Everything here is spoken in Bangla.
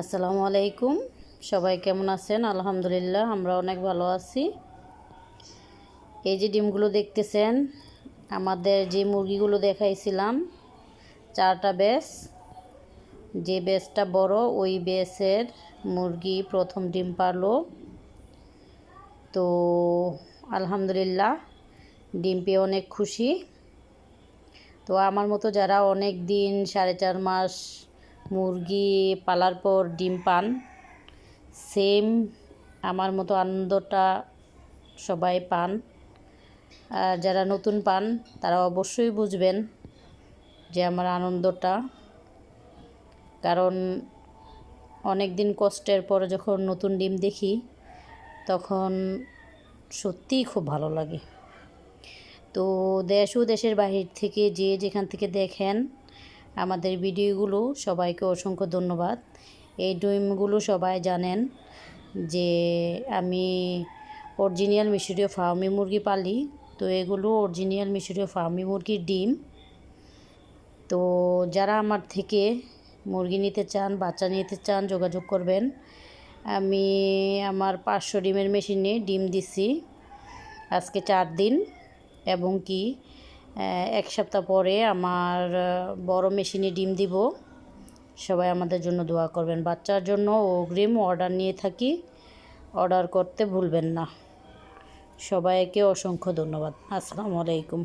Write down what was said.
আসসালামু আলাইকুম। সবাই কেমন আছেন? আলহামদুলিল্লাহ, আমরা অনেক ভালো আছি। এই যে ডিমগুলো দেখতেছেন, আমাদের যে মুরগিগুলো দেখাইছিলাম, চারটা বেস। যে বেসটা বড়, ওই বেসের মুরগি প্রথম ডিম পারল। তো আলহামদুলিল্লাহ, ডিম পেয়ে অনেক খুশি। তো আমার মতো যারা অনেক দিন, সাড়ে চার মাস মুরগি পালার পর ডিম পান। সেম আমার মতো আনন্দটা সবাই পান। আর যারা নতুন পান, তারা অবশ্যই বুঝবেন যে আমার আনন্দটা। কারণ অনেক দিন কষ্টের পরে যখন নতুন ডিম দেখি, তখন সত্যিই খুব ভালো লাগে। তো দেশ ও দেশের বাহির থেকে যে যেখান থেকে দেখেন আমাদের ভিডিওগুলো সবাইকে অসংখ্য ধন্যবাদ। এই ডিমগুলো সবাই জানেন যে আমি অরিজিনাল মিশরীয় ফার্মি মুরগি পালি, তো এগুলো অরিজিনাল মিশরীয় ফার্মি মুরগির ডিম। তো যারা আমার থেকে মুরগি নিতে চান, বাচ্চা নিতে চান, যোগাযোগ করবেন। আমি আমার পাঁচশো ডিমের মেশিনে ডিম দিছি। আজকে চার দিন এবং কি এক সপ্তাহ পরে আমার বড় মেশিনে ডিম দিব। সবাই আমাদের জন্য দোয়া করবেন। বাচ্চার জন্য অগ্রিম অর্ডার নিয়ে থাকি। অর্ডার করতে ভুলবেন না। সবাইকে অসংখ্য ধন্যবাদ। আসসালামু আলাইকুম।